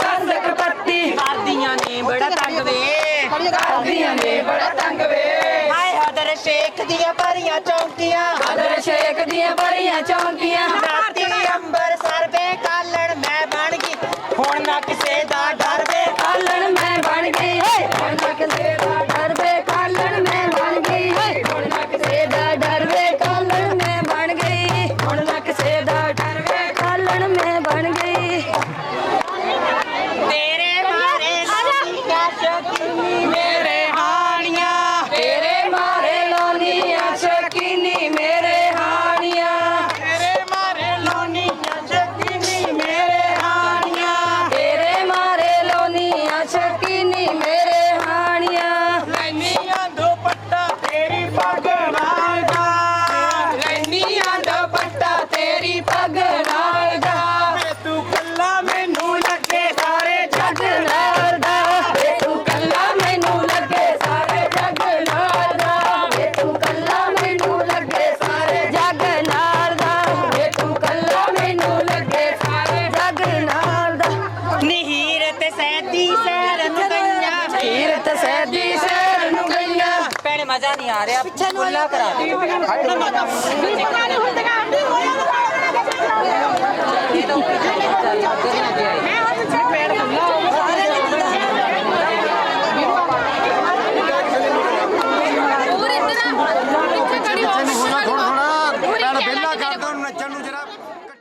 ਸੰਦਕ ਪੱਤੀ ਕਰਦੀਆਂ ਨੇ ਬੜਾ ਤੰਗ ਵੇ ਕਰਦੀਆਂ ਨੇ ਬੜਾ ਤੰਗ ਵੇ ਹਾਏ ਹਦਰ ਸ਼ੇਖ ਦੀਆਂ ਭਰੀਆਂ ਚੌਂਕੀਆਂ। ਬਦਰ ਸ਼ੇਖ ਦੀਆਂ ਬੜੀਆਂ ਚੌਂਕੀਆਂ। ਰਾਤੀ ਅੰਬਰ ਸਰਵੇ ਕਾਲਣ ਮੈਂ ਬਣ ਗਈ। ਹੁਣ ਨਾ ਕਿਸੇ ਦਾ ਡਰ ਵੇ। ਕਾਲਣ ਮੈਂ ਬਣ ਗਈ। ਹੁਣ ਨਾ ਕਿਸੇ ਦਾ ਸੈਦੀ ਸੈਰ ਨੂੰ ਗਈਆਂ। ਕੀਰਤ ਸੈਦੀ ਸੈਰ ਨੂੰ ਗਈਆਂ। ਭੈਣੇ ਮਜ਼ਾ ਨਹੀਂ ਆ ਰਿਹਾ। ਖੁੱਲਾ ਕਰਾ ਦੇ